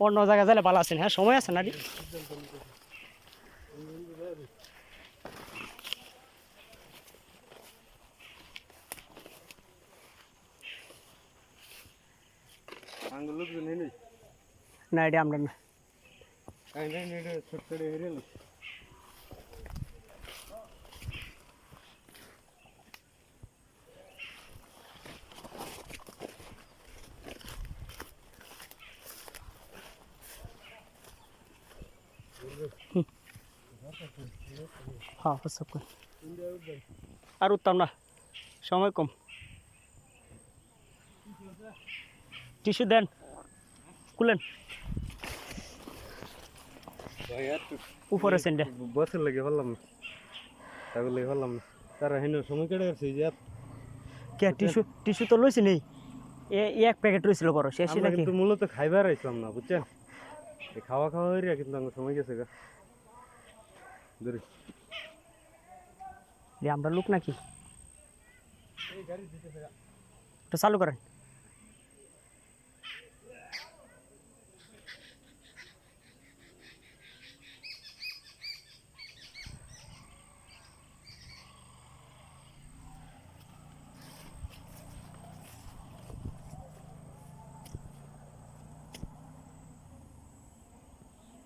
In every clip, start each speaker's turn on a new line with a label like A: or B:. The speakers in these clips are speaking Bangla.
A: অন্য জায়গায় যাইলে ভালো আছেন হ্যাঁ? সময় আছে
B: নাকি?
A: না এটা আমরা না। হ্যাঁ প্রস্তাব কর আর উঠতাম না সময় কম। টিস্যু দেন খুলেন। উপরে সেন্ডে
B: বসের লাগে হলাম না তারপর লাগে হলাম না। তারা হেন সময় কেটে গেছে যে
A: কে টিস্যু টিস্যু তো লইছি নেই। এক প্যাকেট রয়েছিল বড় শেষ নাকি
B: কিন্তু মূলত খাইবার আইছিলাম না বুঝছেন? খাওয়া খাওয়া হয়ে কিন্তু আমার সময় গেছে গা।
A: যে আমরা লোক নাকি? চালু করেন।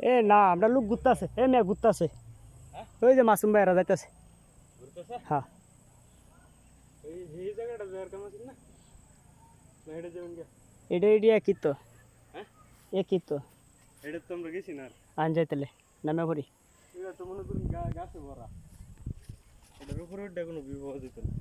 A: এ না আমরা লোক ঘুরতেছে। এ মেয়ে ঘুরতেছে। ওই যে মাসুম ভাইরা যাইতেছে। হ্যাঁ।
B: এটা
A: এটা একই তো
B: হ্যাঁ?
A: একই তো
B: এটা তো আমরা গেছি না
A: আন যাইতেলে নামে
B: এটা তো মনে করুন গা গাছে ভরা। এটার উপরে কোনো বিবাহ দিত না।